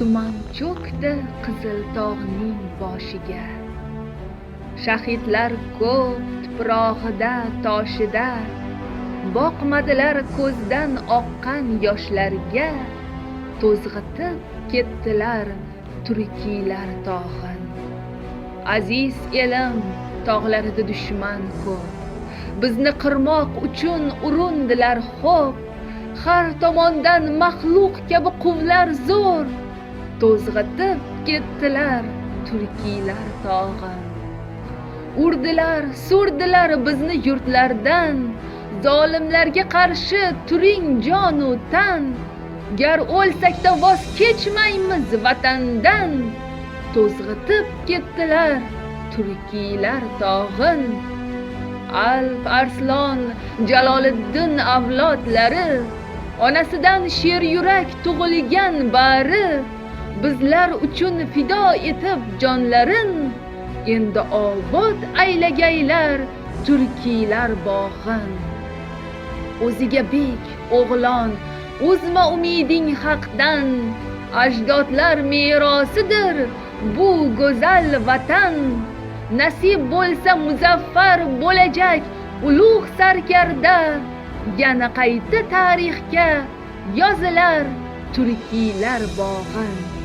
tuman cho'kdi qizil tog'ning boshiga. Shahidlar ko'p tuprog'ida toshida boqmadilar ko'zdan oqqan yoshlarga. To'zg'itib ketdilar turkiylar tog'in. Aziz elim tog'larida dushman ko'p. Bizni qirmoq uchun urindilar xo'p. Har tomondan maxluq kabi quvlar zo'r. To'zg'itib ketdilar turkiylar tog'i urdilar surdilar bizni yurtlardan. Zolimlarga qarshi turing jonu tan. Gar o'lsakda voz kechmaymiz vatandan. To'zg'itib ketdilar turkiylar tog'in. Alp arslon jaloliddin avlodlari onasidan sher yurak tug'ilgan bari. Bizlar uchun fido etib jonlarin endi obod aylagaylar turkiylar bog'in. O'ziga bek o'g'lon uzma umiding haqdan ajdodlar merosidir bu go'zal vatan. Nasib bo'lsa muzaffar bo'lajak ulug' sarkarda yana qayta tarixga yozilar turkiylar bog'in.